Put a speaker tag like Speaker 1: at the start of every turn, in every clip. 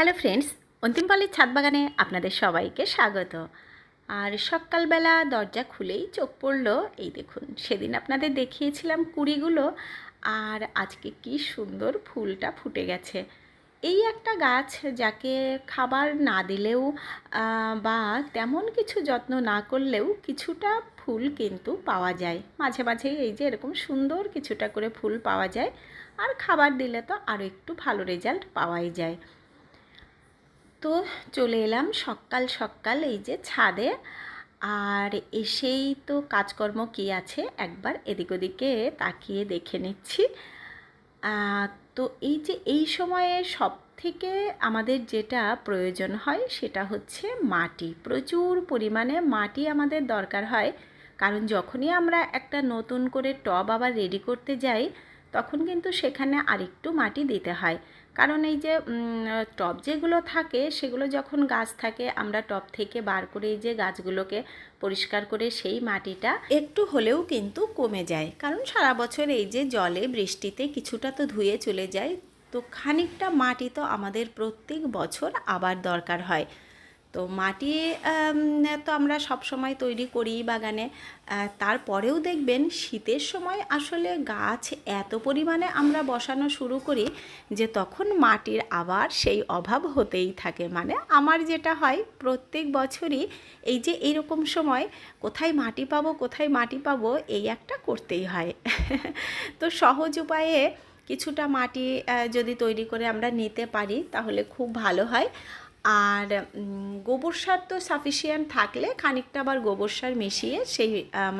Speaker 1: Hello friends, অন্তিমপালের ছাদ বাগানে আপনাদের সবাইকে স্বাগত। আর সকালবেলা দরজা খুলেই চোখ পড়ল, এই দেখুন, সেদিন আপনাদের দেখিয়েছিলাম কুড়িগুলো, আর আজকে কি সুন্দর ফুলটা ফুটে গেছে। এই একটা গাছ যাকে খাবার না দিলেও বা তেমন কিছু যত্ন না করলেও কিছুটা ফুল কিন্তু পাওয়া যায়। মাঝে মাঝে এই যে এরকম সুন্দর কিছুটা করে ফুল পাওয়া যায়, আর খাবার দিলে তো আরও একটু ভালো রেজাল্ট পাওয়াই যায়। তো চলে এলাম সকাল সকাল, এই যে ছাদে। আর এসেই তো কাজকর্ম কী আছে, একবার এদিক ওদিকে তাকিয়ে দেখে নিচ্ছি। তো এই যে এই সময়ে সব থেকে আমাদের যেটা প্রয়োজন হয়, সেটা হচ্ছে মাটি। প্রচুর পরিমাণে মাটি আমাদের দরকার হয়। কারণ যখনই আমরা একটা নতুন করে টব আবার রেডি করতে যাই তখন কিন্তু সেখানে আরেকটু মাটি দিতে হয়। কারণ এই যে টব যেগুলো থাকে, সেগুলো যখন গাছ থাকে, আমরা টব থেকে বার করে এই যে গাছগুলোকে পরিষ্কার করে সেই মাটিটা একটু হলেও কিন্তু কমে যায়। কারণ সারা বছর এই যে জলে, বৃষ্টিতে কিছুটা তো ধুয়ে চলে যায়, তো খানিকটা মাটি তো আমাদের প্রত্যেক বছর আবার দরকার হয়। তো মাটি তো আমরা সব সময় তৈরি করি বাগানে। তারপরেও দেখবেন শীতের সময় আসলে গাছ এত পরিমাণে আমরা বসানো শুরু করি যে তখন মাটির আবার সেই অভাব হতেই থাকে। মানে আমার যেটা হয়, প্রত্যেক বছরই এই যে এইরকম সময় কোথায় মাটি পাবো, কোথায় মাটি পাবো, এই একটা করতেই হয়। তো সহজ উপায়ে কিছুটা মাটি যদি তৈরি করে আমরা নিতে পারি, তাহলে খুব ভালো হয়। আর গোবর সার তো সাফিসিয়েন্ট থাকলে খানিকটা আবার গোবর সার মিশিয়ে সেই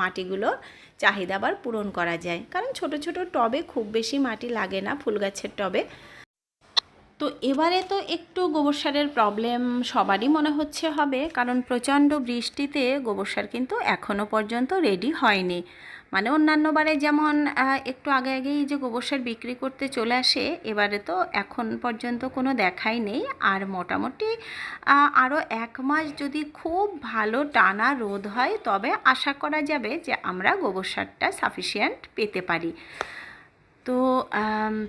Speaker 1: মাটিগুলোর চাহিদা আবার পূরণ করা যায়। কারণ ছোট ছোট টবে খুব বেশি মাটি লাগে না, ফুল গাছের টবে। তো এবারে তো একটু গোবর সারের প্রবলেম সবারই মনে হচ্ছে হবে। কারণ প্রচণ্ড বৃষ্টিতে গোবর সার কিন্তু এখনও পর্যন্ত রেডি হয়নি। মানে অন্যান্য বারে যেমন একটু আগে আগেই যে গোবর সার বিক্রি করতে চলে আসে, এবারে তো এখন পর্যন্ত কোনো দেখাই নেই। আর মোটামুটি আরও এক মাস যদি খুব ভালো টানা রোদ হয়, তবে আশা করা যাবে যে আমরা গোবর সারটা সাফিসিয়েন্ট পেতে পারি। তো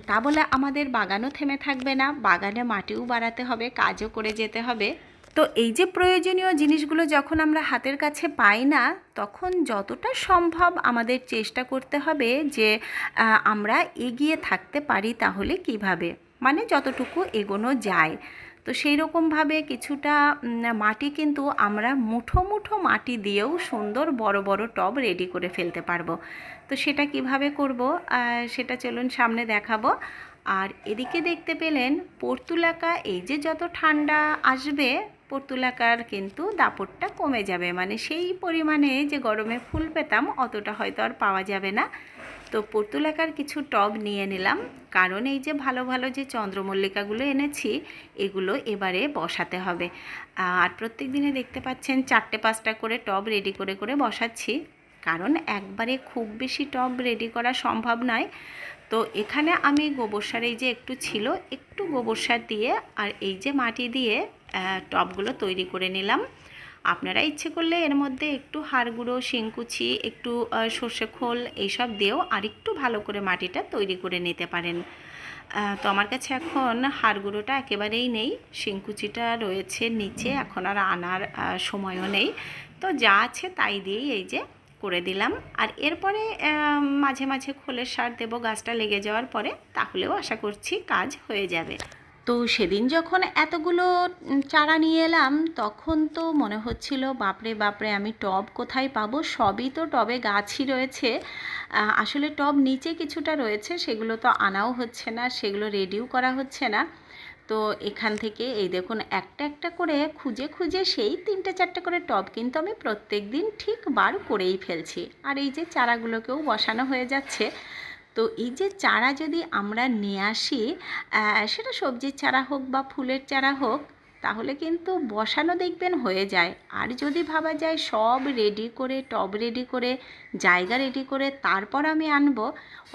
Speaker 1: তা বলে আমাদের বাগানও থেমে থাকবে না। বাগানে মাটিও বাড়াতে হবে, কাজও করে যেতে হবে। তো এই যে প্রয়োজনীয় জিনিসগুলো যখন আমরা হাতের কাছে পাই না, তখন যতটা সম্ভব আমাদের চেষ্টা করতে হবে যে আমরা এগিয়ে থাকতে পারি তাহলে কীভাবে? মানে যতটুকু এগোনো যায়। তো সেই রকমভাবে কিছুটা মাটি কিন্তু আমরা মুঠো মুঠো মাটি দিয়েও সুন্দর বড় বড় টব রেডি করে ফেলতে পারব। তো সেটা কীভাবে করব? সেটা চলুন সামনে দেখাবো। আর এদিকে দেখতে পেলেন পর্তুলাকা, এই যে যত ঠান্ডা আসবে, পর্তুলাকার কিন্তু দাপটটা কমে যাবে। মানে সেই পরিমাণে যে গরমে ফুল পেতাম, অতটা হয়তো আর পাওয়া যাবে না। তো পর্তুলাকার কিছু টব নিয়ে নিলাম। কারণ এই যে ভালো ভালো যে চন্দ্রমল্লিকাগুলো এনেছি, এগুলো এবারে বসাতে হবে। আর প্রত্যেক দিনে দেখতে পাচ্ছেন চারটে পাঁচটা করে টব রেডি করে করে বসাচ্ছি। কারণ একবারে খুব বেশি টব রেডি করা সম্ভব নয়। তো এখানে আমি গোবর সার এই যে একটু ছিল একটু গোবর সার দিয়ে আর এই যে মাটি দিয়ে আহ, টবগুলো তৈরি করে নিলাম। আপনারা ইচ্ছে করলে এর মধ্যে একটু হাড় গুঁড়ো শিংকুচি একটু সর্ষে খোল এইসব দিয়েও আরেকটু ভালো করে মাটিটা তৈরি করে নিতে পারেন। তো আমার কাছে এখন হাড় গুঁড়োটা একেবারেই নেই শিংকুচিটা রয়েছে নিচে এখন আর আনার সময়ও নেই। তো যা আছে তাই দিয়েই এই যে করে দিলাম। আর এরপরে মাঝে মাঝে খোলের সার দেবো, গাছটা লেগে যাওয়ার পরে, তাহলেও আশা করছি কাজ হয়ে যাবে। তো সেদিন যখন এতগুলো চারা নিয়ে এলাম, তখন তো মনে হচ্ছিল, বাপরে বাপরে, আমি টব কোথায় পাবো? সবই তো টবে গাছই রয়েছে। আসলে টব নিচে কিছুটা রয়েছে, সেগুলো তো আনাও হচ্ছে না, সেগুলো রেডিও করা হচ্ছে না। তো এখান থেকে এই দেখুন, একটা একটা করে খুঁজে খুঁজে সেই তিনটে চারটে করে টব কিন্তু আমি প্রত্যেক দিন ঠিক বার করেই ফেলছি। আর এই যে চারাগুলোকেও বসানো হয়ে যাচ্ছে। তো এই যে চারা যদি আমরা নিয়ে আসি সেটা সবজির চারা হোক বা ফুলের চারা হোক তাহলে কিন্তু বসানো দেখবেন হয়ে যায়। আর যদি ভাবা যায় সব রেডি করে টব রেডি করে, জায়গা রেডি করে তারপর আমি আনব,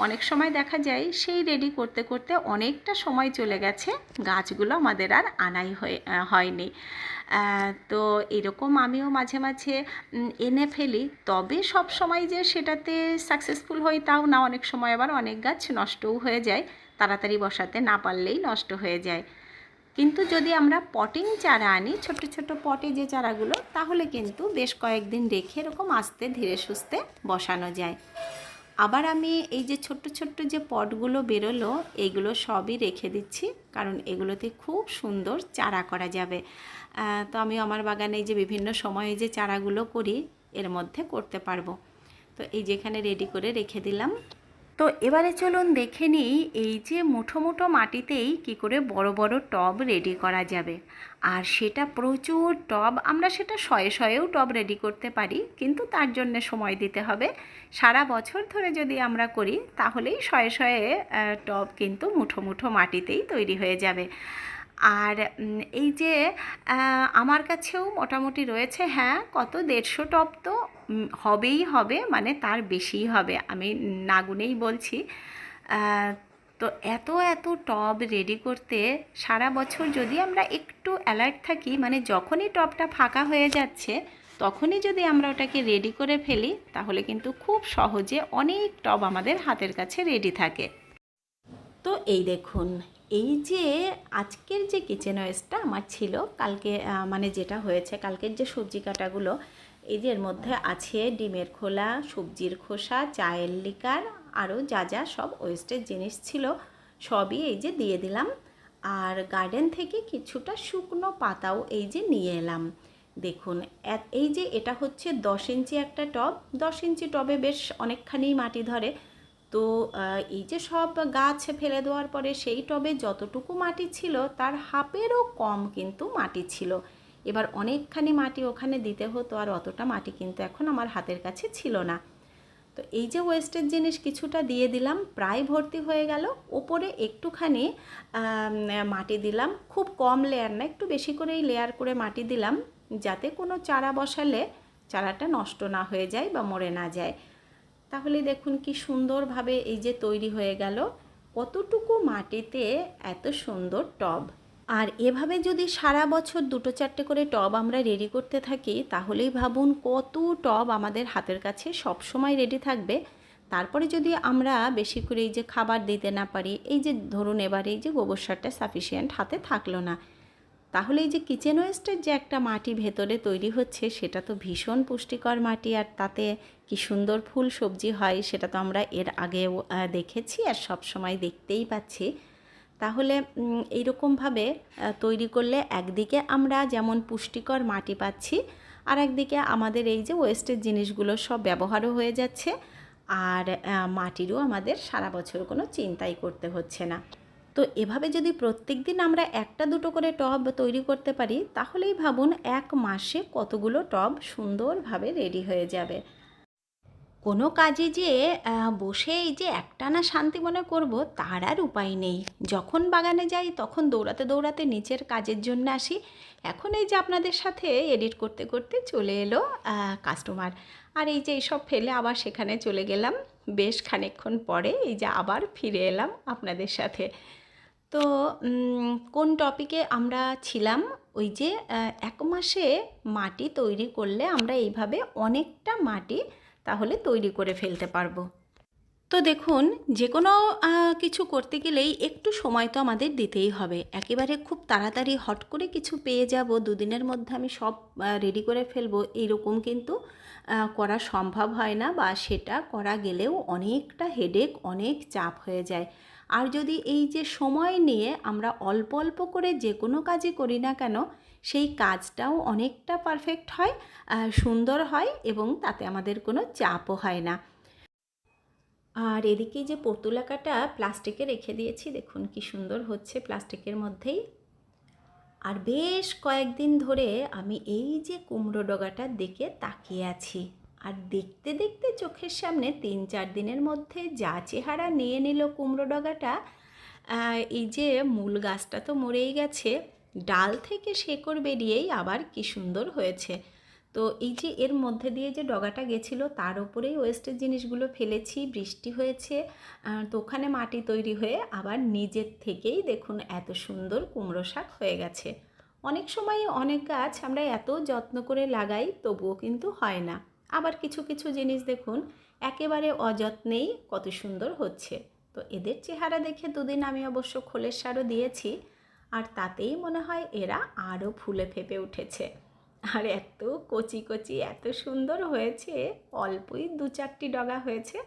Speaker 1: অনেক সময় দেখা যায় সেই রেডি করতে করতে অনেকটা সময় চলে গেছে, গাছগুলো আমাদের আর আনাই হয়ে হয়নি। তো এরকম আমিও মাঝে মাঝে এনে ফেলি। তবে সব সময় যে সেটাতে সাকসেসফুল হই তাও না, অনেক সময় আবার অনেক গাছ নষ্টও হয়ে যায়। তাড়াতাড়ি বসাতে না পারলেই নষ্ট হয়ে যায়। কিন্তু যদি আমরা পটিং চারা আনি ছোট ছোট পটে যে চারাগুলো, তাহলে কিন্তু বেশ কয়েকদিন রেখে এরকম আস্তে ধীরে সুস্থে বসানো যায়। আবার আমি এই যে ছোট্ট ছোট্ট যে পটগুলো বেরোলো এইগুলো সবই রেখে দিচ্ছি, কারণ এগুলোতে খুব সুন্দর চারা করা যাবে। তো আমি আমার বাগানে যে বিভিন্ন সময়ে যে চারাগুলো করি, এর মধ্যে করতে পারব। তো এই যেখানে রেডি করে রেখে দিলাম। তো এবারে চলুন দেখে নিই এই যে মুঠো মুঠো মাটিতেই কি করে বড় বড় টব রেডি করা যাবে। আর সেটা প্রচুর টব, আমরা সেটা শয়ে শয়েও টব রেডি করতে পারি, কিন্তু তার জন্য সময় দিতে হবে। সারা বছর ধরে যদি আমরা করি, তাহলেই শয়ে শয়ে টব কিন্তু মুঠো মুঠো মাটিতেই তৈরি হয়ে যাবে। আর এই যে আমার কাছেও মোটামুটি রয়েছে হ্যাঁ কত দেড়শো টব তো হবেই হবে মানে তার বেশিই হবে, আমি না গুনেই বলছি। তো এত এত টব রেডি করতে সারা বছর যদি আমরা একটু অ্যালার্ট থাকি মানে যখনই টবটা ফাঁকা হয়ে যাচ্ছে, তখনই যদি আমরা ওটাকে রেডি করে ফেলি, তাহলে কিন্তু খুব সহজে অনেক টব আমাদের হাতের কাছে রেডি থাকে। তো এই দেখুন এই যে আজকের যে কিচেন ওয়েস্টটা আমার ছিল, কালকে মানে যেটা হয়েছে, কালকের যে সবজি কাটাগুলো এই যে এর মধ্যে আছে ডিমের খোলা, সবজির খোসা, চায়ের লিকার, আরও যা যা সব ওয়েস্টের জিনিস ছিল, সবই এই যে দিয়ে দিলাম। আর গার্ডেন থেকে কিছুটা শুকনো পাতাও এই যে নিয়ে এলাম। দেখুন এই যে এটা হচ্ছে দশ ইঞ্চি একটা টব। দশ ইঞ্চি টবে বেশ অনেকখানি মাটি ধরে। তো এই যে সব গাছ ফেলে দেওয়ার পরে সেই টবে যতটুকু মাটি ছিল, তার হাফেরও কম কিন্তু মাটি ছিল। এবার অনেকখানি মাটি ওখানে দিতে হতো, আর অতটা মাটি কিন্তু এখন আমার হাতের কাছে ছিল না। তো এই যে ওয়েস্টের জিনিস কিছুটা দিয়ে দিলাম, প্রায় ভর্তি হয়ে গেল। ওপরে একটুখানি মাটি দিলাম। খুব কম লেয়ার না, একটু বেশি করেই লেয়ার করে মাটি দিলাম। যাতে কোনো চারা বসালে চারাটা নষ্ট না হয়ে যায় বা মরে না যায়। তাহলে দেখুন কি সুন্দরভাবে এই যে তৈরি হয়ে গেল। কতটুকু মাটিতে এত সুন্দর টব। আর এভাবে যদি সারা বছর দুটো চারটে করে টব আমরা রেডি করতে থাকি, তাহলেই ভাবুন কত টব আমাদের হাতের কাছে সব সময় রেডি থাকবে। তারপরে যদি আমরা বেশি করে এই যে খাবার দিতে না পারি, এই যে ধরুন এবারে এই যে গোবর সারটা সাফিসিয়েন্ট হাতে থাকল না তাহলে এই যে কিচেন ওয়েস্টের যে একটা মাটি ভেতরে তৈরি হচ্ছে, সেটা তো ভীষণ পুষ্টিকর মাটি আর তাতে কি সুন্দর ফুল সবজি হয় সেটা তো আমরা এর আগেও দেখেছি আর সব সময় দেখতেই পাচ্ছি। তাহলে এইরকমভাবে তৈরি করলে একদিকে আমরা যেমন পুষ্টিকর মাটি পাচ্ছি আর একদিকে আমাদের এই যে ওয়েস্টের জিনিসগুলো সব ব্যবহারও হয়ে যাচ্ছে, আর মাটিরও আমাদের সারা বছর কোনো চিন্তাই করতে হচ্ছে না। তো এভাবে যদি প্রত্যেক দিন আমরা একটা দুটো করে টব তৈরি করতে পারি, তাহলেই ভাবুন এক মাসে কতগুলো টব সুন্দরভাবে রেডি হয়ে যাবে। কোনো কাজে যে বসে এই যে একটানা শান্তি মনে করব, তার আর উপায় নেই। যখন বাগানে যাই, তখন দৌড়াতে দৌড়াতে নিচের কাজের জন্য আসি। এখন এই যে আপনাদের সাথে এডিট করতে করতে চলে এলো কাস্টমার। আর এই যে এইসব ফেলে আবার সেখানে চলে গেলাম। বেশ খানিকক্ষণ পরে এই যে আবার ফিরে এলাম আপনাদের সাথে। তো কোন টপিকে আমরা ছিলাম? ওই যে এক মাসে মাটি তৈরি করলে আমরা এইভাবে অনেকটা মাটি তাহলে তৈরি করে ফেলতে পারব। তো দেখুন যে কোনো কিছু করতে গেলেই একটু সময় তো আমাদের দিতেই হবে। একেবারে খুব তাড়াতাড়ি হট করে কিছু পেয়ে যাব, দুদিনের মধ্যে আমি সব রেডি করে ফেলব এইরকম কিন্তু করা সম্ভব হয় না বা সেটা করা গেলেও অনেকটা হেডেক অনেক চাপ হয়ে যায়। আর যদি এই যে সময় নিয়ে আমরা অল্প অল্প করে যে কোনো কাজই করি না কেন, সেই কাজটাও অনেকটা পারফেক্ট হয় সুন্দর হয় এবং তাতে আমাদের কোনো চাপও হয় না। আর এদিকে যে পর্তুলাকাটা প্লাস্টিকে রেখে দিয়েছি, দেখুন কি সুন্দর হচ্ছে প্লাস্টিকের মধ্যেই। আর বেশ কয়েকদিন ধরে আমি এই যে কুমড়ো ডগাটার দিকে তাকিয়ে আছি। আর দেখতে দেখতে চোখের সামনে তিন চার দিনের মধ্যে যা চেহারা নিয়ে নিল কুমড়ো ডগাটা এই যে মূল গাছটা তো মরেই গেছে, ডাল থেকে শেকড় বেরিয়েই আবার কি সুন্দর হয়েছে। তো এই যে এর মধ্যে দিয়ে যে ডগাটা গেছিল, তার উপরেই ওয়েস্টের জিনিসগুলো ফেলেছি, বৃষ্টি হয়েছে তো ওখানে মাটি তৈরি হয়ে আবার নিজের থেকেই দেখুন এত সুন্দর কুমড়ো শাক হয়ে গেছে। অনেক সময় অনেক গাছ আমরা এত যত্ন করে লাগাই, তবুও কিন্তু হয় না। আবার কিছু কিছু জিনিস দেখুন, একেবারে অযত্নেই কত সুন্দর হচ্ছে। তো এদের চেহারা দেখে দুদিন আমি অবশ্য খোলের সারও দিয়েছি, আর তাতেই মনে হয় এরা আরও ফুলে ফেপে উঠেছে। আর এত কচি কচি, এত সুন্দর হয়েছে, অল্পই দু চারটি ডগা হয়েছে,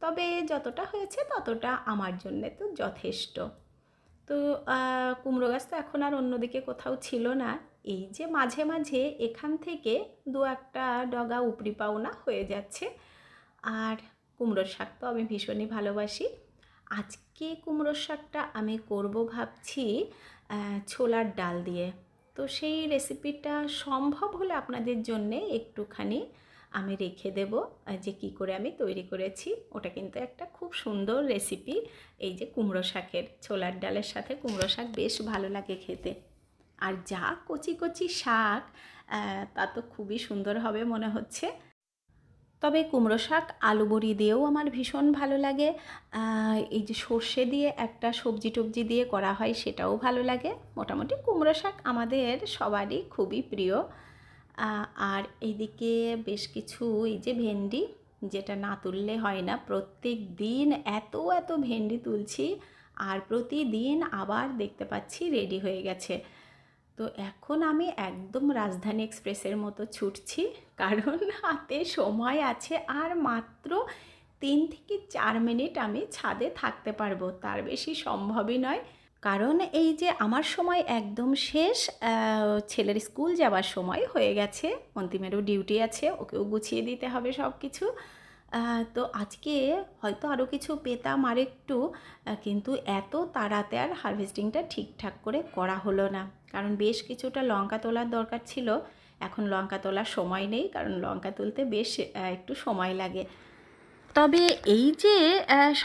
Speaker 1: তবে যতটা হয়েছে ততটা আমার জন্যে তো যথেষ্ট। তো কুমড়ো গাছ তো এখন আর অন্যদিকে কোথাও ছিল না। এই যে মাঝে মাঝে এখান থেকে দু একটা ডগা উপরি পাওনা হয়ে যাচ্ছে। আর কুমড়োর শাক তো আমি ভীষণই ভালোবাসি। আজকে কুমড়োর শাকটা আমি করব ভাবছি ছোলার ডাল দিয়ে। তো সেই রেসিপিটা সম্ভব হলে আপনাদের জন্যে একটুখানি আমি রেখে দেব যে কি করে আমি তৈরি করেছি। ওটা কিন্তু একটা খুব সুন্দর রেসিপি এই যে কুমড়ো শাকের, ছোলার ডালের সাথে কুমড়ো শাক বেশ ভালো লাগে খেতে। আর যা কচি কচি শাক তা তো খুবই সুন্দর হবে মনে হচ্ছে। তবে কুমড়ো শাক আলু বড়ি দিয়েও আমার ভীষণ ভালো লাগে। এই যে সর্ষে দিয়ে একটা সবজি টবজি দিয়ে করা হয় সেটাও ভালো লাগে। মোটামুটি কুমড়ো শাক আমাদের সবারই খুবই প্রিয়। আর এইদিকে বেশ কিছু এই যে ভেন্ডি, যেটা না তুললে হয় না। প্রত্যেক দিন এত এত ভেন্ডি তুলছি আর প্রতিদিন আবার দেখতে পাচ্ছি রেডি হয়ে গেছে। তো এখন আমি একদম রাজধানী এক্সপ্রেসের মতো ছুটছি, কারণ হাতে সময় আছে আর মাত্র তিন থেকে চার মিনিট আমি ছাদে থাকতে পারব। তার বেশি সম্ভবই নয়। কারণ এই যে আমার সময় একদম শেষ ছেলের স্কুল যাওয়ার সময় হয়ে গেছে। অন্তিমেরও ডিউটি আছে, ওকেও গুছিয়ে দিতে হবে সব কিছু তো আজকে হয়তো আরও কিছু পেতাম আর একটু কিন্তু এত তাড়াতে আর হারভেস্টিংটা ঠিকঠাক করে করা হলো না। কারণ বেশ কিছুটা লঙ্কা তোলার দরকার ছিল। এখন লঙ্কা তোলার সময় নেই, কারণ লঙ্কা তুলতে বেশ একটু সময় লাগে। তবে এই যে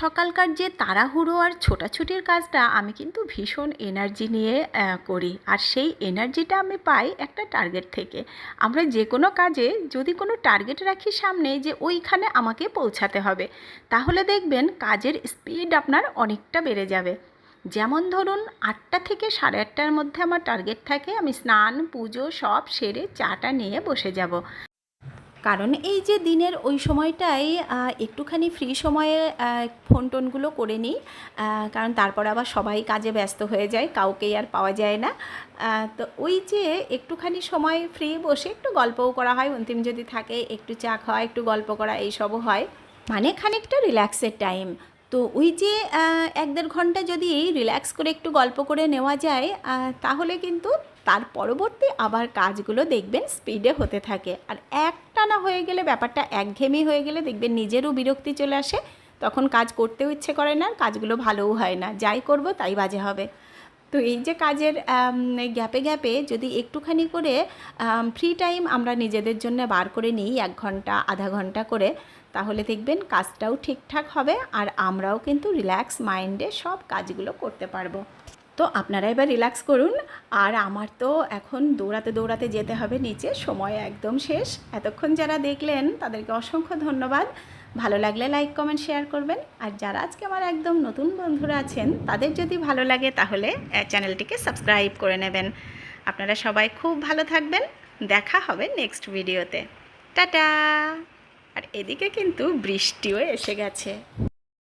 Speaker 1: সকালকার যে তাড়াহুড়ো আর ছোটাছুটির কাজটা আমি কিন্তু ভীষণ এনার্জি নিয়ে করি। আর সেই এনার্জিটা আমি পাই একটা টার্গেট থেকে। আমরা যে কোনো কাজে যদি কোনো টার্গেট রাখি সামনে যে ওইখানে আমাকে পৌঁছাতে হবে, তাহলে দেখবেন কাজের স্পিড আপনার অনেকটা বেড়ে যাবে। যেমন ধরুন, আটটা থেকে সাড়ে আটটার মধ্যে আমার টার্গেট থাকে, আমি স্নান, পুজো সব সেরে চাটা নিয়ে বসে যাব। কারণ এই যে দিনের ওই সময়টাই একটুখানি ফ্রি সময়ে ফোন টোনগুলো করে নিই কারণ তারপর আবার সবাই কাজে ব্যস্ত হয়ে যায়, কাউকেই আর পাওয়া যায় না। তো ওই যে একটুখানি সময় ফ্রি বসে একটু গল্পও করা হয়, অন্তিম যদি থাকে, একটু চা খাওয়া, একটু গল্প করা, এইসবও হয়। মানে খানিকটা রিল্যাক্সের টাইম তো ওই যে এক দেড় ঘণ্টা যদি রিল্যাক্স করে একটু গল্প করে নেওয়া যায় তাহলে কিন্তু তার পরবর্তী আবার কাজগুলো দেখবেন স্পিডে হতে থাকে। আর একটানা হয়ে গেলে, ব্যাপারটা একঘেয়েমি হয়ে গেলে দেখবেন নিজেরও বিরক্তি চলে আসে। তখন কাজ করতেও ইচ্ছে করে না, কাজগুলো ভালোও হয় না। যাই করব তাই বাজে হবে। তো এই যে কাজের গ্যাপে গ্যাপে যদি একটুখানি করে ফ্রি টাইম আমরা নিজেদের জন্য বার করে নিই, এক ঘণ্টা, আধা ঘণ্টা করে, তাহলে দেখবেন কাজটাও ঠিকঠাক হবে আর আমরাও কিন্তু রিল্যাক্স মাইন্ডে সব কাজগুলো করতে পারব। তো আপনারা এবার রিল্যাক্স করুন। আর আমার তো এখন দৌড়াতে দৌড়াতে যেতে হবে নিচে, সময় একদম শেষ। এতক্ষণ যারা দেখলেন, তাদেরকে অসংখ্য ধন্যবাদ। ভালো লাগলে লাইক কমেন্ট শেয়ার করবেন। আর যারা আজকে আমার একদম নতুন বন্ধুরা আছেন, তাদের যদি ভালো লাগে তাহলে চ্যানেলটিকে সাবস্ক্রাইব করে নেবেন। আপনারা সবাই খুব ভালো থাকবেন। দেখা হবে নেক্সট ভিডিওতে টাটা! আর এদিকে কিন্তু বৃষ্টিও এসে গেছে।